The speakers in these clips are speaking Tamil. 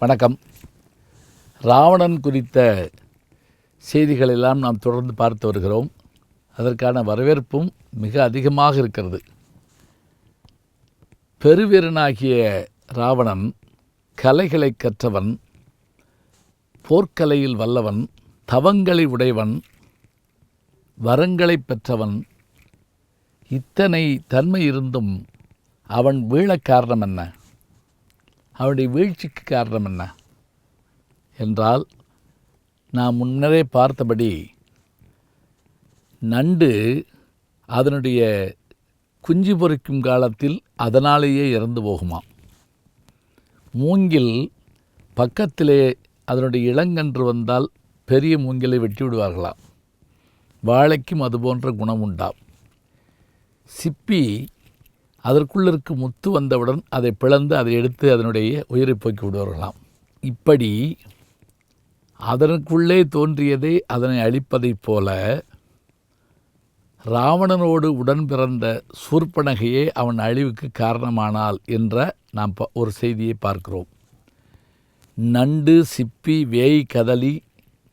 வணக்கம். ராவணன் குறித்த செய்திகளெல்லாம் நாம் தொடர்ந்து பார்த்து வருகிறோம். அதற்கான வரவேற்பும் மிக அதிகமாக இருக்கிறது. பெருவீரனாகிய ராவணன் கலைகளை கற்றவன் போர்க்கலையில் வல்லவன் தவங்களை உடையவன் வரங்களை பெற்றவன் இத்தனை தன்மை இருந்தும் அவன் வீழக் காரணம் என்ன? அவனுடைய வீழ்ச்சிக்கு காரணம் என்ன? என்றால் நாம் முன்னரே பார்த்தபடி நண்டு அதனுடைய குஞ்சு பொறிக்கும் காலத்தில் அதனாலேயே இறந்து போகுமாம் மூங்கில் பக்கத்திலே அதனுடைய இளங்கன்று வந்தால் பெரிய மூங்கிலை வெட்டி விடுவார்களாம் வாழைக்கும் அது போன்ற குணம் உண்டாம். சிப்பி அதற்குள்ள இருக்கும் முத்து வந்தவுடன் அதை பிளந்து அதை எடுத்து அதனுடைய உயிரை போக்கி விடுவார்களாம். இப்படி அதனுக்குள்ளே தோன்றியதை அதனை அழிப்பதைப் போல ராவணனோடு உடன் பிறந்த சூர்பனகையே அவன் அழிவுக்கு காரணமானால் என்ற நாம் ஒரு செய்தியை பார்க்கிறோம். நண்டு சிப்பி வேய் கதலி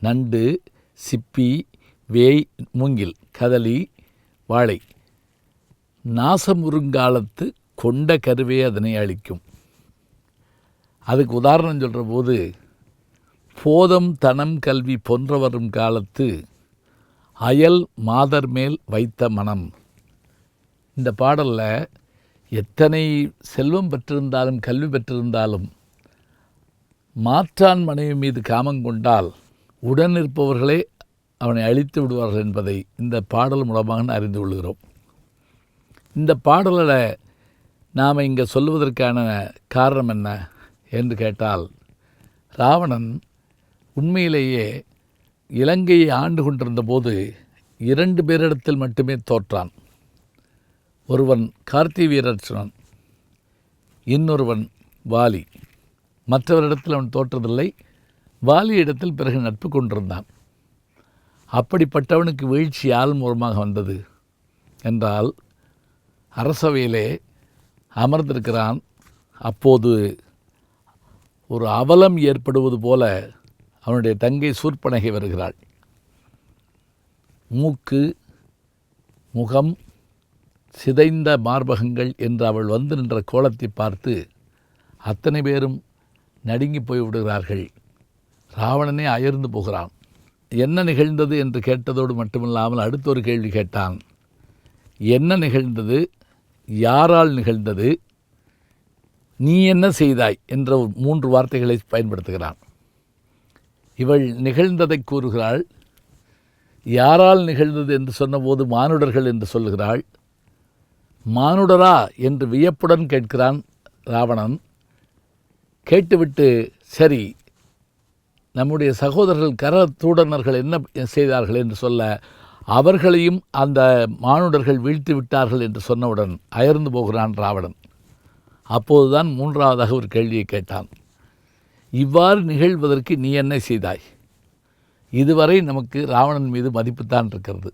நண்டு சிப்பி வேய் மூங்கில் கதலி வாழை. நாசமுறுங்காலத்து கொண்ட கருவே அதனை அழிக்கும். அதுக்கு உதாரணம் சொல்கிற போது போதம் தனம் கல்வி போன்ற வரும் காலத்து அயல் மாதர் மேல் வைத்த மனம். இந்த பாடலில் எத்தனை செல்வம் பெற்றிருந்தாலும் கல்வி பெற்றிருந்தாலும் மாற்றான் மனைவி மீது காமம் கொண்டால் உடன் இருப்பவர்களே அவனை அழித்து விடுவார்கள் என்பதை இந்த பாடல் மூலமாக அறிந்து கொள்கிறோம். இந்த பாடலில் நாம் இங்கே சொல்லுவதற்கான காரணம் என்ன என்று கேட்டால் ராவணன் உண்மையிலேயே இலங்கையை ஆண்டு கொண்டிருந்த போது இரண்டு பேரிடத்தில் மட்டுமே தோற்றான். ஒருவன் கார்த்தி வீரர்ச்சனன் இன்னொருவன் வாலி. மற்றவரிடத்தில் அவன் தோற்றதில்லை வாலி இடத்தில் பிறகு நட்பு கொண்டிருந்தான். அப்படிப்பட்டவனுக்கு வீழ்ச்சி ஆள் மூலமாக வந்தது? என்றால் அரசவையிலே அமர்ந்திருக்கிறான். அப்போது ஒரு அவலம் ஏற்படுவது போல அவனுடைய தங்கை சூர்பனகை வருகிறாள். மூக்கு முகம் சிதைந்த மார்பகங்கள் என்று அவள் வந்து நின்ற கோலத்தை பார்த்து அத்தனை பேரும் நடுங்கி போய் விடுகிறார்கள். ராவணனே அயர்ந்து போகிறான். என்ன நிகழ்ந்தது என்று கேட்டதோடு மட்டுமில்லாமல் அடுத்த ஒரு கேள்வி கேட்டான். என்ன நிகழ்ந்தது? யாரால் நிகழ்ந்தது? நீ என்ன செய்தாய்? என்ற ஒரு மூன்று வார்த்தைகளை பயன்படுத்துகிறான். இவள் நிகழ்ந்ததை கூறுகிறாள். யாரால் நிகழ்ந்தது என்று சொன்னபோது மானுடர்கள் என்று சொல்லுகிறாள். மானுடரா என்று வியப்புடன் கேட்கிறான் ராவணன். கேட்டுவிட்டு சரி நம்முடைய சகோதரர்கள் கர தூடனர்கள் என்ன செய்தார்கள் என்று சொல்ல அவர்களையும் அந்த மானுடர்கள் வீழ்த்தி விட்டார்கள் என்று சொன்னவுடன் அயர்ந்து போகிறான் ராவணன். அப்போதுதான் மூன்றாவதாக ஒரு கேள்வியை கேட்டான். இவ்வாறு நிகழ்வதற்கு நீ என்ன செய்தாய்? இதுவரை நமக்கு ராவணன் மீது மதிப்புத்தான் இருக்கிறது.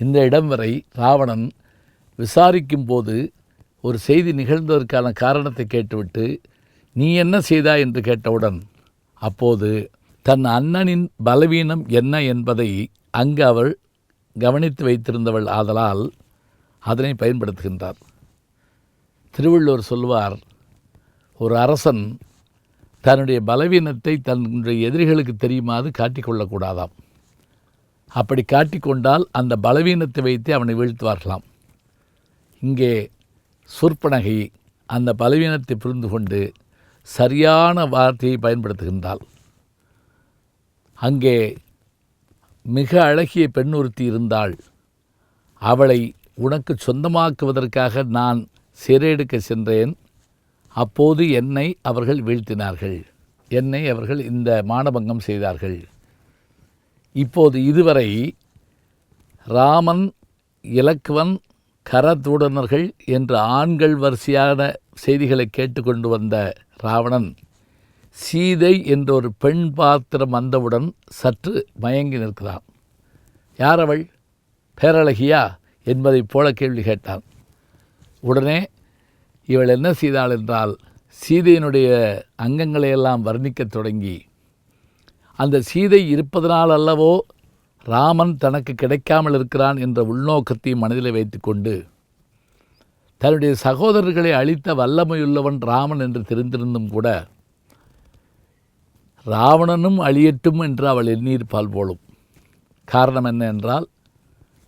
இந்த இடம் வரை ராவணன் விசாரிக்கும் போது ஒரு செய்தி நிகழ்ந்ததற்கான காரணத்தை கேட்டுவிட்டு நீ என்ன செய்தாய்? என்று கேட்டவுடன் அப்போது தன் அண்ணனின் பலவீனம் என்ன என்பதை அங்கு அவள் கவனித்து வைத்திருந்தவள் ஆதலால் அதனை பயன்படுத்துகின்றார். திருவள்ளுவர் சொல்வார் ஒரு அரசன் தன்னுடைய பலவீனத்தை தன்னுடைய எதிரிகளுக்கு தெரியுமாறு காட்டிக்கொள்ளக்கூடாதாம் அப்படி காட்டிக்கொண்டால் அந்த பலவீனத்தை வைத்து அவனை வீழ்த்துவார்களாம் இங்கே சொற்பனகை அந்த பலவீனத்தை புரிந்து கொண்டு சரியான வார்த்தையை பயன்படுத்துகின்றாள். அங்கே மிக அழகிய பெண் ஒருத்தி இருந்தாள். அவளை உனக்கு சொந்தமாக்குவதற்காக நான் சிறையெடுக்க சென்றேன். அப்போது என்னை அவர்கள் வீழ்த்தினார்கள். என்னை அவர்கள் இந்த மானபங்கம் செய்தார்கள். இப்போது இதுவரை ராமன் இலக்குவன் கரதூடனர்கள் என்ற ஆண்கள் வரிசையான செய்திகளை கேட்டுக்கொண்டு வந்த ராவணன் சீதை என்ற ஒரு பெண் பாத்திரம் வந்தவுடன் சற்று மயங்கி நிற்கிறான். யார் அவள் பேரழகியா? என்பதைப் போல கேள்வி கேட்டான். உடனே இவள் என்ன செய்தாள் என்றால் சீதையினுடைய அங்கங்களை எல்லாம் வர்ணிக்கத் தொடங்கி அந்த சீதை இருப்பதனால் அல்லவோ ராமன் தனக்கு கிடைக்காமல் இருக்கிறான் என்ற உள்நோக்கத்தை மனதில் வைத்துக்கொண்டு தன்னுடைய சகோதரர்களை அழித்த வல்லமையுள்ளவன் ராமன் என்று தெரிந்திருந்தும் கூட ராவணனும் அழியட்டும் என்று அவள் எண்ணியிருப்பாள் போலும். காரணம் என்ன என்றால்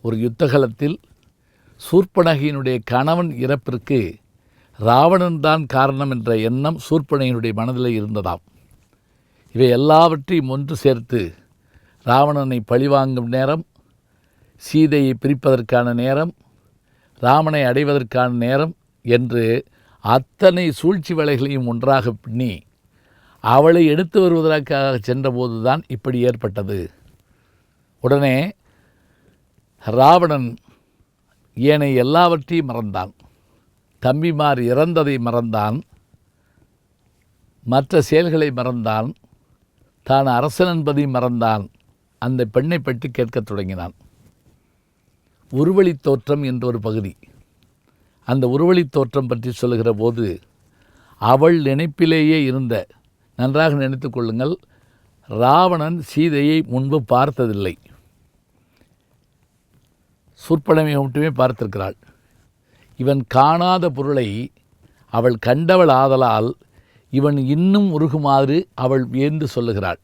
ஒரு யுத்தகலத்தில் சூர்பனகையினுடைய கணவன் இறப்பிற்கு ராவணன் தான் காரணம் என்ற எண்ணம் சூர்பனகையினுடைய மனதில் இருந்ததாம். இவை எல்லாவற்றையும் ஒன்று சேர்த்து ராவணனை பழிவாங்கும் நேரம் சீதையை பிரிப்பதற்கான நேரம் ராமனை அடைவதற்கான நேரம் என்று அத்தனை சூழ்ச்சி வேலைகளையும் ஒன்றாக பின்னி அவளை எடுத்து வருவதற்காக சென்றபோது தான் இப்படி ஏற்பட்டது. உடனே ராவணன் ஏனை எல்லாவற்றையும் மறந்தான். தம்பிமார் இறந்ததை மறந்தான். மற்ற செயல்களை மறந்தான். தான் அரசன் என்பதை மறந்தான். அந்த பெண்ணை பற்றி கேட்கத் தொடங்கினான். உருவழித் தோற்றம் என்ற ஒரு பகுதி. அந்த உருவழித் தோற்றம் பற்றி சொல்லுகிற போது அவள் நினைப்பிலேயே இருந்த நன்றாக நினைத்து கொள்ளுங்கள். ராவணன் சீதையை முன்பு பார்த்ததில்லை. சூர்பனமை மட்டுமே பார்த்திருக்கிறாள். இவன் காணாத பொருளை அவள் கண்டவள் ஆதலால் இவன் இன்னும் உருகுமாறு அவள் வியந்து சொல்லுகிறாள்.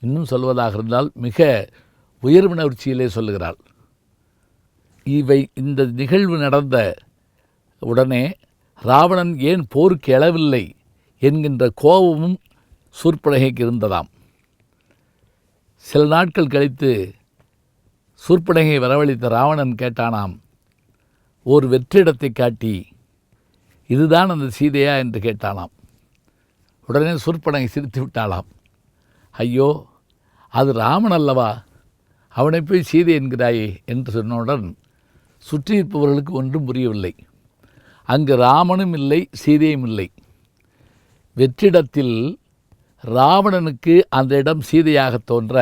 இன்னும் சொல்வதாக இருந்தால் மிக உயர்வுணர்ச்சியிலே சொல்லுகிறாள். இவை இந்த நிகழ்வு நடந்த உடனே ராவணன் ஏன் போருக்கு எழவில்லை? என்கின்ற கோபமும் சூர்பனகைக்கு இருந்ததாம் சில நாட்கள் கழித்து சூர்பனகை வரவழைத்த ராவணன் கேட்டானாம் ஓர் வெற்றிடத்தை காட்டி இதுதான் அந்த சீதையா? என்று கேட்டானாம். உடனே சூர்பனகை சிரித்து விட்டாளாம். ஐயோ அது ராமன் அல்லவா? அவனை போய் சீதை என்கிறாயே என்று சொன்னவுடன் சுற்றி இருப்பவர்களுக்கு ஒன்றும் புரியவில்லை. அங்கு ராமனும் இல்லை சீதையும் இல்லை. வெற்றிடத்தில் ராவணனுக்கு அந்த இடம் சீதையாக தோன்ற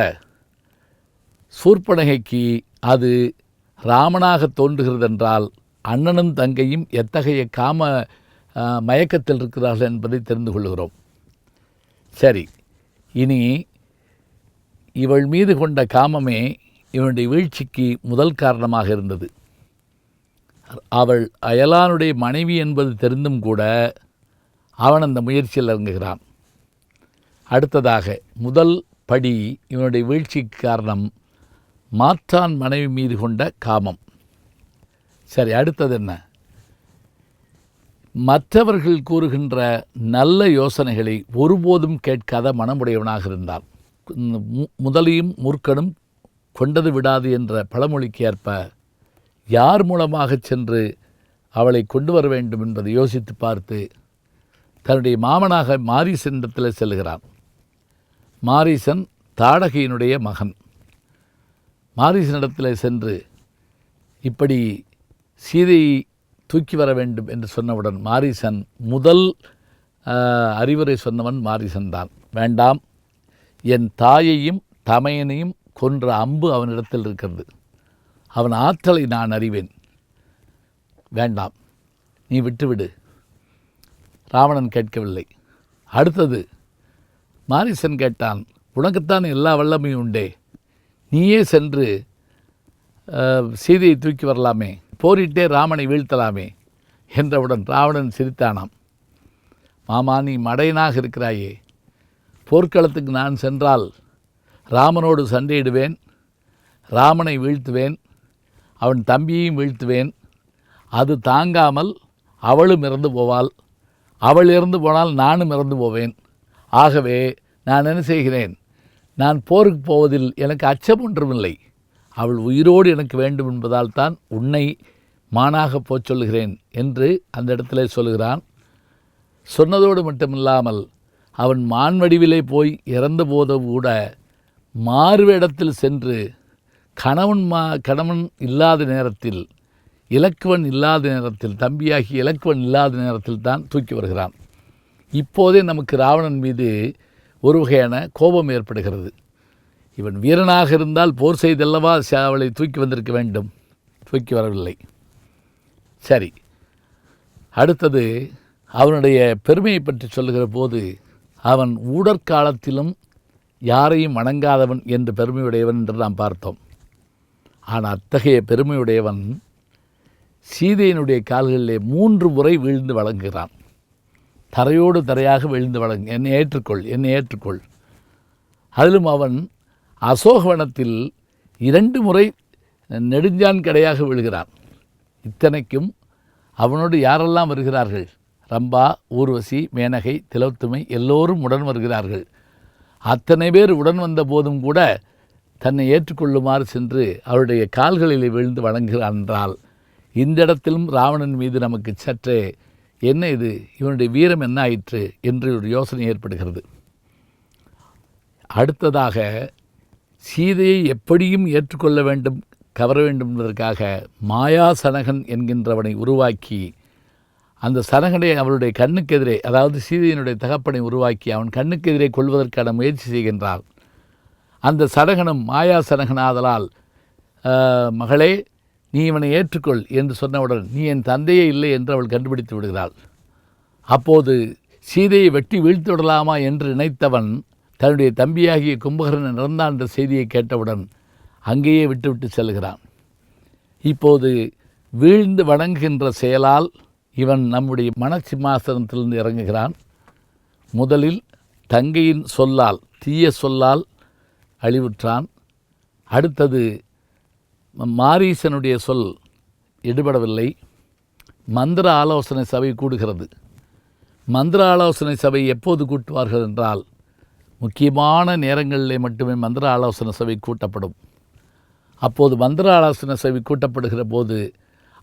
சூர்பனகைக்கு அது ராமனாக தோன்றுகிறதென்றால் அண்ணனும் தங்கையும் எத்தகைய காம மயக்கத்தில் இருக்கிறார்கள் என்பதை தெரிந்து கொள்கிறோம். சரி இனி இவள் மீது கொண்ட காமமே இவனுடைய வீழ்ச்சிக்கு முதல் காரணமாக இருந்தது. அவள் அயலானுடைய மனைவி என்பது தெரிந்தும் கூட அவன் அந்த முயற்சியில் இறங்குகிறான். அடுத்ததாக முதல் படி இவனுடைய வீழ்ச்சிக்கு காரணம் மாற்றான் மனைவி மீது கொண்ட காமம். சரி அடுத்தது என்ன? மற்றவர்கள் கூறுகின்ற நல்ல யோசனைகளை ஒருபோதும் கேட்காத மனமுடையவனாக இருந்தான். மு- முதலையும் முற்கனும் கொண்டது விடாது என்ற பழமொழிக்கு ஏற்ப யார் மூலமாக சென்று அவளை கொண்டு வர வேண்டும் என்பதை யோசித்து பார்த்து தன்னுடைய மாமனாக மாரீசனிடத்தில் செல்கிறான். மாரீசன் தாடகையினுடைய மகன். மாரீசனிடத்தில் சென்று இப்படி சீதையை தூக்கி வர வேண்டும் என்று சொன்னவுடன் மாரீசன் முதல் அறிவுரை சொன்னவன் மாரீசன் தான். வேண்டாம் என் தாயையும் தமையனையும் கொன்ற அம்பு அவனிடத்தில் இருக்கிறது. அவன் ஆற்றலை நான் அறிவேன். வேண்டாம் நீ விட்டுவிடு. ராவணன் கேட்கவில்லை. அடுத்தது மாரிசன் கேட்டான் உனக்குத்தான் எல்லா வல்லமையும் உண்டே. நீயே சென்று சீதையை தூக்கி வரலாமே. போரிட்டே ராமனை வீழ்த்தலாமே என்றவுடன் ராவணன் சிரித்தானாம். மாமா நீ மடையனாக இருக்கிறாயே. போர்க்களத்துக்கு நான் சென்றால் ராமனோடு சண்டையிடுவேன் ராமனை வீழ்த்துவேன் அவன் தம்பியையும் வீழ்த்துவேன். அது தாங்காமல் அவளும் இறந்து போவாள். அவள் இறந்து போனால் நானும் இறந்து போவேன். ஆகவே நான் என்ன செய்கிறேன்? நான் போருக்கு போவதில் எனக்கு அச்சம் ஒன்றுமில்லை. அவள் உயிரோடு எனக்கு வேண்டும் என்பதால் தான் உன்னை மானாக போச் சொல்கிறேன் என்று அந்த இடத்துல சொல்லுகிறான். சொன்னதோடு மட்டுமில்லாமல் அவன் மான் வடிவிலே போய் இறந்தபோது கூட மாறுவேடத்தில் சென்று கணவன் மா கணவன் இல்லாத நேரத்தில் இலக்குவன் இல்லாத நேரத்தில் தம்பியாகி இலக்குவன் இல்லாத நேரத்தில் தான் தூக்கி வருகிறான். இப்போதே நமக்கு ராவணன் மீது ஒரு வகையான கோபம் ஏற்படுகிறது. இவன் வீரனாக இருந்தால் போர் செய்தல்லவா அவளை தூக்கி வந்திருக்க வேண்டும். தூக்கி வரவில்லை. சரி. அடுத்தது அவனுடைய பெருமையை பற்றி சொல்லுகிற போது அவன் ஊடற்காலத்திலும் யாரையும் வணங்காதவன் என்று பெருமையுடையவன் என்று நாம் பார்த்தோம். ஆனால் அத்தகைய பெருமையுடையவன் சீதையினுடைய கால்களிலே மூன்று முறை வீழ்ந்து வழங்குகிறான். தரையோடு தரையாக வீழ்ந்து வழங்கு என்னை ஏற்றுக்கொள் என்னை ஏற்றுக்கொள். அதிலும் அவன் அசோகவனத்தில் இரண்டு முறை நெடுஞ்சான் கடையாக விழுகிறான். இத்தனைக்கும் அவனோடு யாரெல்லாம் வருகிறார்கள்? ரம்பா ஊர்வசி மேனகை திலோத்துமை எல்லோரும் உடன் வருகிறார்கள். அத்தனை பேர் உடன் வந்த போதும் கூட தன்னை ஏற்றுக்கொள்ளுமாறு சென்று அவருடைய கால்களில் விழுந்து வணங்குகிறான் என்றால் இந்த இடத்திலும் ராவணன் மீது நமக்கு சற்றே என்ன இது? இவனுடைய வீரம் என்ன ஆயிற்று? என்று ஒரு யோசனை ஏற்படுகிறது. அடுத்ததாக சீதையை எப்படியும் ஏற்றுக்கொள்ள வேண்டும் கவர வேண்டும் என்பதற்காக மாயா சனகன் என்கின்றவனை உருவாக்கி அந்த சனகனை அவருடைய கண்ணுக்கு எதிரே அதாவது சீதையினுடைய தகப்பனை உருவாக்கி அவன் கண்ணுக்கு எதிரே கொள்வதற்கான முயற்சி செய்கின்றார் அந்த சடகனும் மாயா சனகனாதலால் மகளே நீ இவனை ஏற்றுக்கொள் என்று சொன்னவுடன் நீ என் தந்தையே இல்லை என்று அவள் கண்டுபிடித்து விடுகிறாள். அப்போது சீதையை வெட்டி வீழ்த்து விடலாமா என்று நினைத்தவன் தன்னுடைய தம்பியாகிய கும்பகரன் இறந்தான் என்ற செய்தியை கேட்டவுடன் அங்கேயே விட்டுவிட்டு செல்கிறான். இப்போது வீழ்ந்து வணங்குகின்ற செயலால் இவன் நம்முடைய மனசிம்மாசனத்திலிருந்து இறங்குகிறான். முதலில் தங்கையின் சொல்லால் தீய சொல்லால் அழிவுற்றான். அடுத்தது மாரீசனுடைய சொல் எடுபடவில்லை. மந்திர ஆலோசனை சபை கூடுகிறது. மந்திர ஆலோசனை சபை எப்போது கூட்டுவார்கள் என்றால் முக்கியமான நேரங்களிலே மட்டுமே மந்திர ஆலோசனை சபை கூட்டப்படும். அப்போது மந்திர ஆலோசனை சபை கூட்டப்படுகிற போது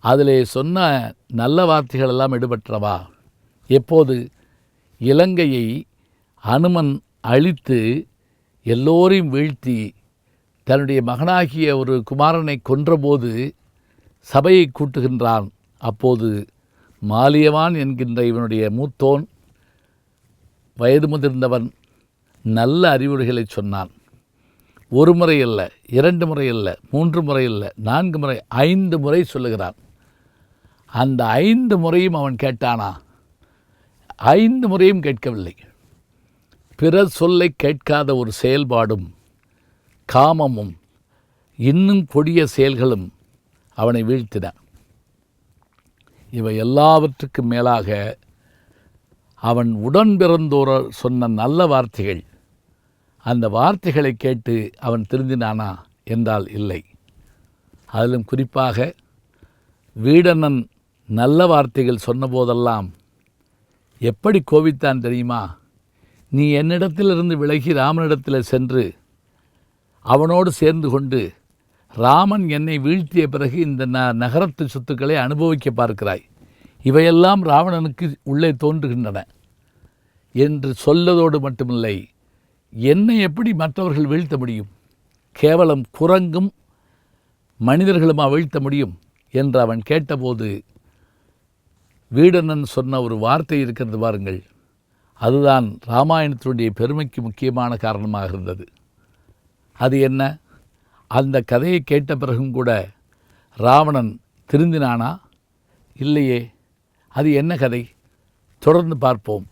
அதிலே சொன்ன நல்ல வார்த்தைகள் எல்லாம் எடுபற்றவா? எப்போது? இலங்கையை அனுமன் அழித்து எல்லோரையும் வீழ்த்தி தன்னுடைய மகனாகிய ஒரு குமாரனை கொன்றபோது சபையை கூட்டுகின்றான். அப்போது மாலியவான் என்கின்ற இவனுடைய மூத்தோன் வயது முதிர்ந்தவன் நல்ல அறிவுரைகளை சொன்னான். ஒரு முறை அல்ல இரண்டு முறை அல்ல மூன்று முறை அல்ல நான்கு முறை ஐந்து முறை சொல்லுகிறான். அந்த ஐந்து முறையும் அவன் கேட்டானா? ஐந்து முறையும் கேட்கவில்லை. பிற சொல்லை கேட்காத ஒரு செயல்பாடும் காமமும் இன்னும் கொடிய செயல்களும் அவனை வீழ்த்தின. இவை எல்லாவற்றுக்கும் மேலாக அவன் உடன் பிறந்தோர சொன்ன நல்ல வார்த்தைகள். அந்த வார்த்தைகளை கேட்டு அவன் திருந்தினானா என்றால் இல்லை. அதிலும் குறிப்பாக வீடண்ணன் நல்ல வார்த்தைகள் சொன்னபோதெல்லாம் எப்படி கோபித்தான் தெரியுமா? நீ என்னிடத்திலிருந்து விலகி ராமனிடத்தில் சென்று அவனோடு சேர்ந்து கொண்டு ராமன் என்னை வீழ்த்திய பிறகு இந்த ந நகரத்து சொத்துக்களை அனுபவிக்க பார்க்கிறாய். இவையெல்லாம் ராவணனுக்கு உள்ளே தோன்றுகின்றன என்று சொல்லதோடு மட்டுமில்லை என்னை எப்படி மற்றவர்கள் வீழ்த்த முடியும்? கேவலம் குரங்கும் மனிதர்களுமா வீழ்த்த முடியும்? என்று அவன் கேட்டபோது வீடணன் சொன்ன ஒரு வார்த்தை இருக்கிறது பாருங்கள். அதுதான் ராமாயணத்தினுடைய பெருமைக்கு முக்கியமான காரணமாக இருந்தது. அது என்ன? அந்த கதையை கேட்ட பிறகும் கூட ராவணன் திருந்தினானா? இல்லையே. அது என்ன கதை? தொடர்ந்து பார்ப்போம்.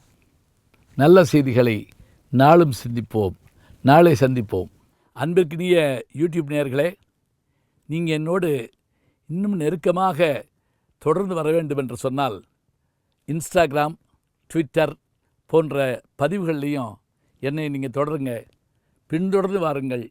நல்ல செய்திகளை நாளும் சிந்திப்போம். நாளை சந்திப்போம். அன்பிற்கினிய யூடியூப் நேயர்களே நீங்கள் என்னோடு இன்னும் நெருக்கமாக தொடர்ந்து வர வேண்டும் என்று சொன்னால் இன்ஸ்டாகிராம் ட்விட்டர் போன்ற பதிவுகள்லையும் என்னை நீங்கள் தொடருங்க. பின்தொடர்ந்து வாருங்கள்.